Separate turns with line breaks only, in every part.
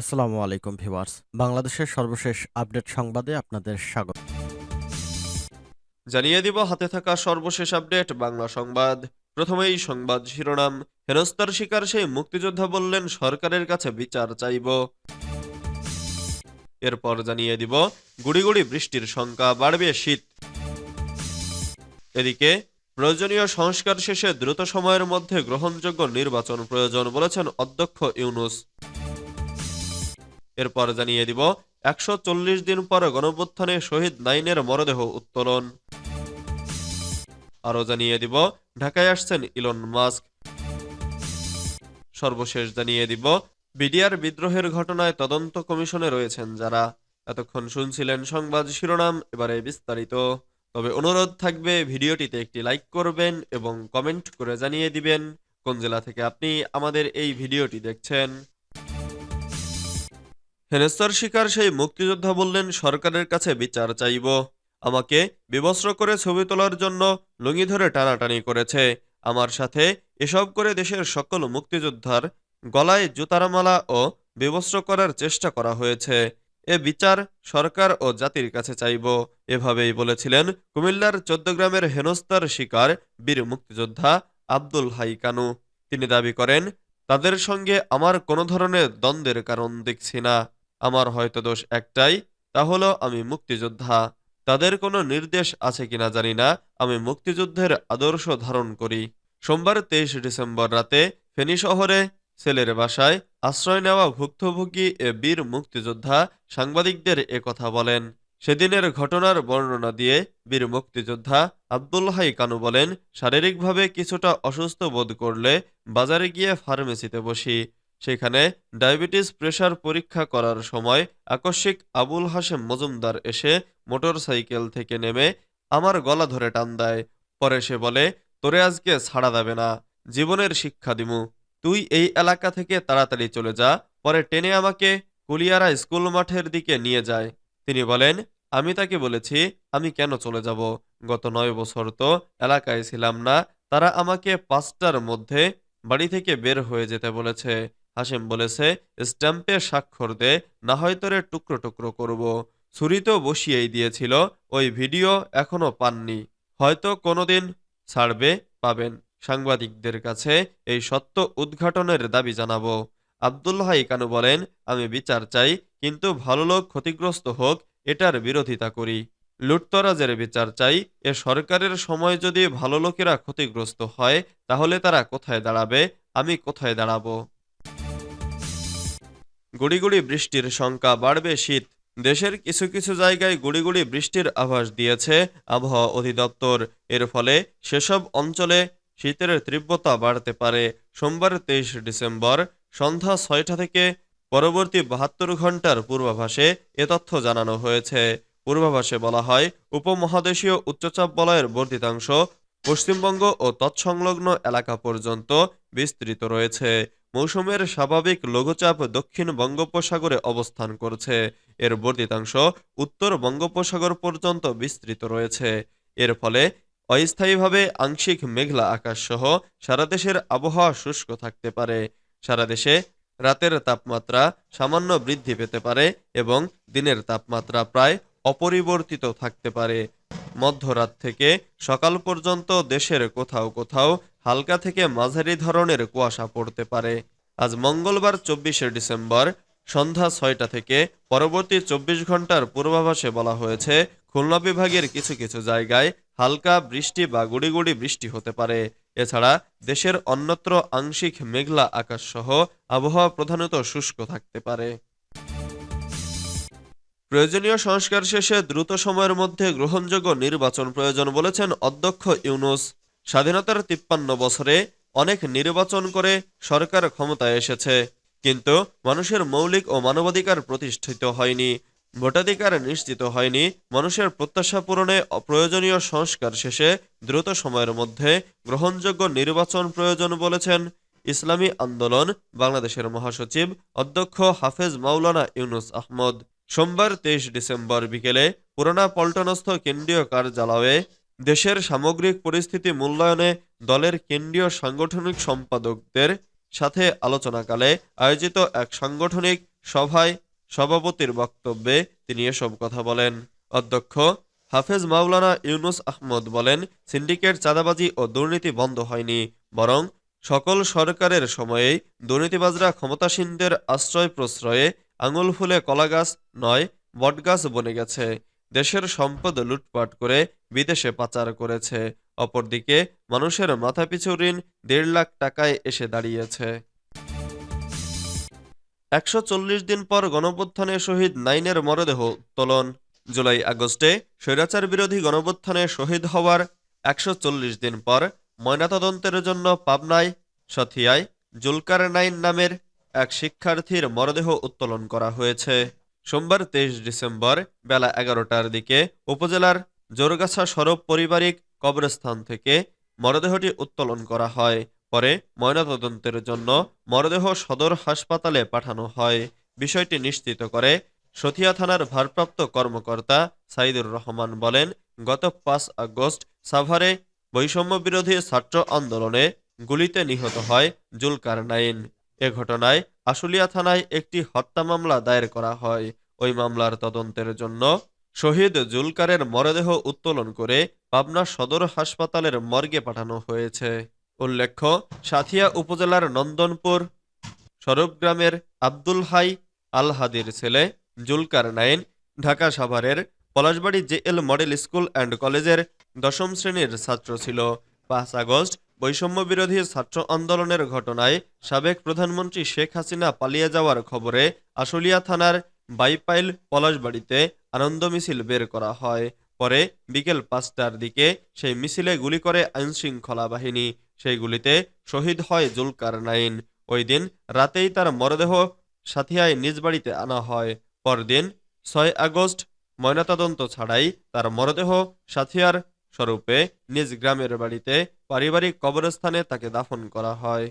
আসসালামু আলাইকুম ভিউয়ার্স। বাংলাদেশের সর্বশেষ আপডেট সংবাদে আপনাদের স্বাগত।
জানিয়ে দিব, হাতে থাকা সর্বশেষ আপডেট, বাংলা সংবাদ। প্রথমেই সংবাদ শিরোনাম। হেনস্তার শিকার সেই মুক্তিযোদ্ধা বললেন, সরকারের কাছে বিচার চাইব। এরপর জানিয়ে দিব, গুড়ি গুড়ি বৃষ্টির সংখ্যা বাড়বে, শীত। এদিকে, প্রয়োজনীয় সংস্কার শেষে দ্রুত সময়ের মধ্যে গ্রহণযোগ্য নির্বাচন প্রয়োজন বলেছেন অধ্যক্ষ ইউনুস। এরপর জানিয়ে দিব, একশো চল্লিশ দিন পর গণভ্যুত্থানে শহীদ নাইনের মরদেহ উত্তোলন। আরও জানিয়ে দিব, ঢাকায় আসছেন ইলন মাস্ক। সর্বশেষ জানিয়ে দিব, বিডিআর বিদ্রোহের ঘটনায় তদন্ত কমিশনে রয়েছেন যারা। এতক্ষণ শুনছিলেন সংবাদ শিরোনাম, এবারে বিস্তারিত। তবে অনুরোধ থাকবে, ভিডিওটিতে একটি লাইক করবেন এবং কমেন্ট করে জানিয়ে দিবেন, কোন জেলা থেকে আপনি আমাদের এই ভিডিওটি দেখছেন। হেনস্তার শিকার সেই মুক্তিযোদ্ধা বললেন, সরকারের কাছে বিচার চাইব। আমাকে বিবস্ত্র করে ছবি তোলার জন্য লুঙ্গি ধরে টানাটানি করেছে। আমার সাথে এসব করে দেশের সকল মুক্তিযোদ্ধার গলায় জুতার মালা ও বিবস্ত্র করার চেষ্টা করা হয়েছে। এ বিচার সরকার ও জাতির কাছে চাইব। এভাবেই বলেছিলেন কুমিল্লার চোদ্দগ্রামের হেনস্তার শিকার বীর মুক্তিযোদ্ধা আব্দুল হাই কানু। তিনি দাবি করেন, তাদের সঙ্গে আমার কোনো ধরনের দ্বন্দ্বের কারণ দেখছি না। আমার হয়তো দোষ একটাই, তা হলো আমি মুক্তিযোদ্ধা। তাদের কোনো নির্দেশ আছে কিনা জানি না, আমি মুক্তিযুদ্ধের আদর্শ ধারণ করি। সোমবার তেইশ ডিসেম্বর রাতে ফেনী শহরে ছেলের বাসায় আশ্রয় নেওয়া ভুক্তভোগী এ বীর মুক্তিযোদ্ধা সাংবাদিকদের কথা বলেন। সেদিনের ঘটনার বর্ণনা দিয়ে বীর মুক্তিযোদ্ধা আব্দুল হাই কানু বলেন, শারীরিকভাবে কিছুটা অসুস্থ বোধ করলে বাজারে গিয়ে ফার্মেসিতে বসি। সেখানে ডায়াবেটিস প্রেশার পরীক্ষা করার সময় আকস্মিক আবুল হাশেম মজুমদার এসে মোটরসাইকেল থেকে নেমে আমার গলা ধরে টান দেয়। পরে সে বলে, তোরে আজকে ছাড়া দেবে না। জীবনের শিক্ষা দিমু। তুই এই এলাকা থেকে তাড়াতাড়ি চলে যা, পরে টেনে আমাকে কুলিয়ারা স্কুল মাঠের দিকে নিয়ে যায়। তিনি বলেন, আমি তাকে বলেছি, আমি কেন চলে যাব? গত নয় বছর তো এলাকায় ছিলাম না। তারা আমাকে পাঁচটার মধ্যে বাড়ি থেকে বের হয়ে যেতে বলেছে। হাসিম বলেছে, স্ট্যাম্পে স্বাক্ষর দে, না হয় তোরে টুকরো টুকরো করব। তো বসিয়েই দিয়েছিল, ওই ভিডিও এখনও পাননি, হয়তো কোনোদিন ছাড়বে, পাবেন। সাংবাদিকদের কাছে এই সত্য উদ্ঘাটনের দাবি জানাব। আব্দুল্লাহ ইকানু বলেন, আমি বিচার চাই, কিন্তু ভালো লোক ক্ষতিগ্রস্ত হোক, এটার বিরোধিতা করি। লুটতরাজের বিচার চাই, এ সরকারের সময় যদি ভালো লোকেরা ক্ষতিগ্রস্ত হয়, তাহলে তারা কোথায় দাঁড়াবে, আমি কোথায় দাঁড়াবো? গুড়ি গুড়ি বৃষ্টির সংখ্যা বাড়বে শীত। দেশের কিছু কিছু জায়গায় গুড়ি গুড়ি বৃষ্টির আভাস দিয়েছে আবহাওয়া অধিদপ্তর। এর ফলে সেসব অঞ্চলে শীতের তীব্রতা বাড়তে পারে। সোমবার তেইশ ডিসেম্বর সন্ধ্যা ছয়টা থেকে পরবর্তী বাহাত্তর ঘণ্টার পূর্বাভাসে এ তথ্য জানানো হয়েছে। পূর্বাভাসে বলা হয়, উপমহাদেশীয় উচ্চচাপ বলয়ের বর্ধিতাংশ পশ্চিমবঙ্গ ও তৎসংলগ্ন এলাকা পর্যন্ত বিস্তৃত রয়েছে। মৌসুমের স্বাভাবিক লঘুচাপ দক্ষিণ বঙ্গোপসাগরে অবস্থান করছে। এর বর্ধিতাংশ উত্তর বঙ্গোপসাগর পর্যন্ত বিস্তৃত রয়েছে। এর ফলে অস্থায়ীভাবে আংশিক মেঘলা আকাশ সহ সারা দেশের আবহাওয়া শুষ্ক থাকতে পারে। সারা দেশে রাতের তাপমাত্রা সামান্য বৃদ্ধি পেতে পারে এবং দিনের তাপমাত্রা প্রায় অপরিবর্তিত থাকতে পারে। মধ্যরাত থেকে সকাল পর্যন্ত দেশের কোথাও কোথাও হালকা থেকে মাঝারি ধরনের কুয়াশা পড়তে পারে। আজ মঙ্গলবার চব্বিশে ডিসেম্বর সন্ধ্যা ছয়টা থেকে পরবর্তী চব্বিশ ঘণ্টার পূর্বাভাসে বলা হয়েছে, খুলনা বিভাগের কিছু কিছু জায়গায় হালকা বৃষ্টি বা গুড়ি গুড়ি বৃষ্টি হতে পারে। এছাড়া দেশের অন্যত্র আংশিক মেঘলা আকাশ সহ আবহাওয়া প্রধানত শুষ্ক থাকতে পারে। প্রয়োজনীয় সংস্কার শেষে দ্রুত সময়ের মধ্যে গ্রহণযোগ্য নির্বাচন প্রয়োজন বলেছেন অধ্যক্ষ ইউনুস। স্বাধীনতার তিপ্পান্ন বছরে অনেক নির্বাচন করে সরকার ক্ষমতায় এসেছে, কিন্তু মানুষের মৌলিক ও মানবাধিকার প্রতিষ্ঠিত হয়নি। ভোটাধিকার নিশ্চিত হয়নি। মানুষের প্রত্যাশা পূরণে প্রয়োজনীয় সংস্কার শেষে দ্রুত সময়ের মধ্যে গ্রহণযোগ্য নির্বাচন প্রয়োজন বলেছেন ইসলামী আন্দোলন বাংলাদেশের মহাসচিব অধ্যক্ষ হাফেজ মাওলানা ইউনুস আহমদ। সোমবার তেইশ ডিসেম্বর বিকেলে পুরানা পল্টনস্থ কেন্দ্রীয় কার্যালয়ে দেশের সামগ্রিক পরিস্থিতি মূল্যায়নে দলের কেন্দ্রীয় সাংগঠনিক সম্পাদকদের সাথে আলোচনাকালে আয়োজিত এক সাংগঠনিক সভায় সভাপতির বক্তব্যে তিনি এসব কথা বলেন। অধ্যক্ষ হাফেজ মাওলানা ইউনুস আহমদ বলেন, সিন্ডিকেট চাঁদাবাজি ও দুর্নীতি বন্ধ হয়নি, বরং সকল সরকারের সময়েই দুর্নীতিবাজরা ক্ষমতাসীনদের আশ্রয় প্রশ্রয়ে আঙুল ফুলে কলাগাছ নয়, বটগাছ বনে গেছে। দেশের সম্পদ লুটপাট করে বিদেশে পাচার করেছে। অপরদিকে, মানুষের মাথাপিছু ঋণ দেড় লাখ টাকায় এসে দাঁড়িয়েছে। একশো চল্লিশ দিন পর গণপ্রত্থানে শহীদ নাইনের মরদেহ উত্তোলন। জুলাই আগস্টে স্বৈরাচার বিরোধী গণপ্রত্থানে শহীদ হওয়ার একশো চল্লিশ দিন পর ময়নাতদন্তের জন্য পাবনায়, সথিয়ায় জুলকার নাইন নামের এক শিক্ষার্থীর মরদেহ উত্তোলন করা হয়েছে। সোমবার তেইশ ডিসেম্বর বেলা এগারোটার দিকে উপজেলার জোরগাছা সরব পারিবারিক কবরস্থান থেকে মরদেহটি উত্তোলন করা হয়। পরে ময়নাতদন্তের জন্য মরদেহ সদর হাসপাতালে পাঠানো হয়। বিষয়টি নিশ্চিত করে সথিয়া থানার ভারপ্রাপ্ত কর্মকর্তা সাইদুর রহমান বলেন, গত পাঁচ আগস্ট সাভারে বৈষম্য বিরোধী ছাত্র আন্দোলনে গুলিতে নিহত হয় জুলকার নাইন এ ঘটনায় আশুলিয়া থানায় একটি হত্যা মামলা দায়ের করা হয়। ওই মামলার তদন্তের জন্য শহীদ জুলকারের মরদেহ উত্তোলন করে পাবনা সদর হাসপাতালের মর্গে পাঠানো হয়েছে। উল্লেখ্য, সাথিয়া উপজেলার নন্দনপুর সরব গ্রামের আব্দুল হাই আল হাদির ছেলে জুলকার নাইন, ঢাকা সাভারের Palashbari JL model school and কলেজের দশম শ্রেণির ছাত্র ছিল। পাঁচ আগস্ট বৈষম্য বিরোধী ছাত্র আন্দোলনের ঘটনায় সাবেক প্রধানমন্ত্রী শেখ হাসিনা পালিয়ে যাওয়ার খবরে আশুলিয়া থানার বাইপাইল পলাশবাড়িতে আনন্দ মিছিল বের করা হয়। পরে বিকেল পাঁচটার দিকে সেই মিছিলে গুলি করে আইনশৃঙ্খলা বাহিনী। সেই গুলিতে শহীদ হয় জুলকার নাইন ওই দিন রাতেই তার মরদেহ সাথিয়ায় নিজ বাড়িতে আনা হয়। পরদিন ছয় আগস্ট ময়নাতদন্ত ছাড়াই তার মরদেহ সাথিয়ার স্বরূপে নিজ গ্রামের বাড়িতে পারিবারিক কবরস্থানে তাকে দাফন করা হয়।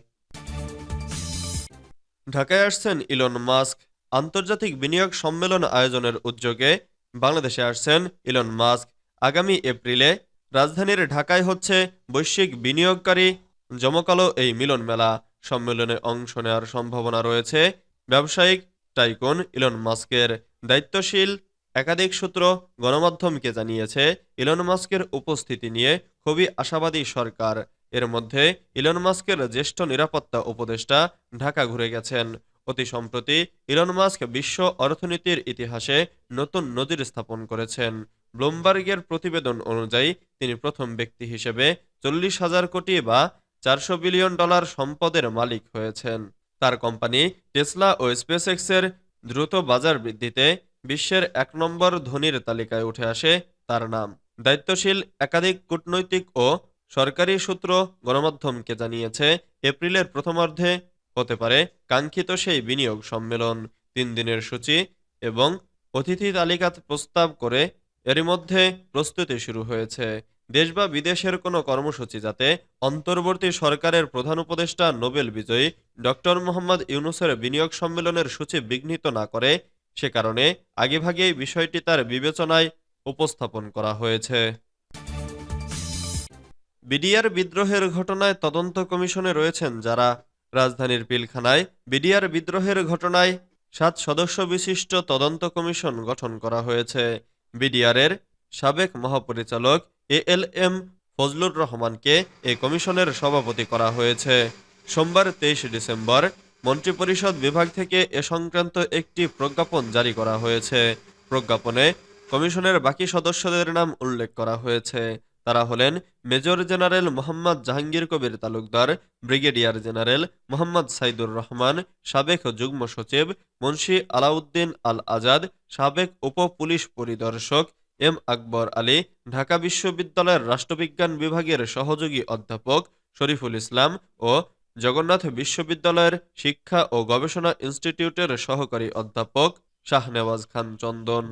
ঢাকায় আসছেন ইলন মাস্ক। আন্তর্জাতিক বিনিয়োগ সম্মেলন আয়োজনের উদ্যোগে বাংলাদেশে আসছেন ইলন মাস্ক। আগামী এপ্রিলে রাজধানীর ঢাকায় হচ্ছে বৈশ্বিক বিনিয়োগকারী জমকালো এই মিলন মেলা। সম্মেলনে অংশ নেওয়ার সম্ভাবনা রয়েছে ব্যবসায়িক টাইকুন ইলন মাস্কের। দায়িত্বশীল একাধিক সূত্র গণমাধ্যমকে জানিয়েছে, ইলন মাস্কের উপস্থিতি নিয়ে খুবই আশাবাদী সরকার। এর মধ্যে ইলন মাস্কের জ্যেষ্ঠ নিরাপত্তা উপদেষ্টা ঢাকা ঘুরে গেছেন। অতি সম্প্রতি ইলন মাস্ক বিশ্ব অর্থনীতির ইতিহাসে নতুন নজির স্থাপন করেছেন। ব্লুমবার্গের প্রতিবেদন অনুযায়ী তিনি প্রথম ব্যক্তি হিসেবে চল্লিশ হাজার কোটি বা চারশো বিলিয়ন ডলার সম্পদের মালিক হয়েছেন। তার কোম্পানি টেসলা ও স্পেসএক্সের দ্রুত বাজার বৃদ্ধিতে বিশ্বের এক নম্বর ধনীর তালিকায় উঠে আসে তার নাম। দায়িত্বশীল একাধিক কূটনৈতিক ও সরকারি সূত্র গণমাধ্যমকে জানিয়েছে, এপ্রিলের প্রথমার্ধে হতে পারে কাঙ্ক্ষিত সেই বিনিয়োগ সম্মেলন। তিন দিনের সূচি এবং অতিথি তালিকা প্রস্তাব করে এরই মধ্যে প্রস্তুতি শুরু হয়েছে। দেশ বা বিদেশের কোনো কর্মসূচি যাতে অন্তর্বর্তী সরকারের প্রধান উপদেষ্টা নোবেল বিজয়ী ডক্টর মোহাম্মদ ইউনুসের বিনিয়োগ সম্মেলনের সূচি বিঘ্নিত না করে সে কারণে আগেভাগেই বিষয়টি তার বিবেচনায় উপস্থাপন করা হয়েছে। বিডিআর বিদ্রোহের ঘটনায় তদন্ত কমিশনে রয়েছেন যারা রাজধানীর পিলখানায় বিডিআর বিদ্রোহের ঘটনায় সাত সদস্য বিশিষ্ট তদন্ত কমিশন গঠন করা হয়েছে। বিডিআরের সাবেক মহাপরিচালক এ এল এম ফজলুর রহমানকে এই কমিশনের সভাপতি করা হয়েছে। সোমবার তেইশে ডিসেম্বর মন্ত্রিপরিষদ বিভাগ থেকে এ সংক্রান্ত একটি প্রজ্ঞাপন জারি করা হয়েছে। প্রজ্ঞাপনে কমিশনের বাকি সদস্যদের নাম উল্লেখ করা হয়েছে। তারা হলেন major general Mohammad Jahangir Kabir Talukdar, brigadier general Mohammad Saidur Rahman, সাবেক যুগ্ম সচিব মুন্সী আলাউদ্দিন আল আজাদ সাবেক উপ পুলিশ পরিদর্শক এম আকবর আলী, ঢাকা বিশ্ববিদ্যালয়ের রাষ্ট্রবিজ্ঞান বিভাগের সহযোগী অধ্যাপক শরীফুল ইসলাম ও জগন্নাথ বিশ্ববিদ্যালয়ের শিক্ষা ও গবেষণা ইনস্টিটিউটের সহকারী অধ্যাপক শাহনেওয়াজ খান চন্দন।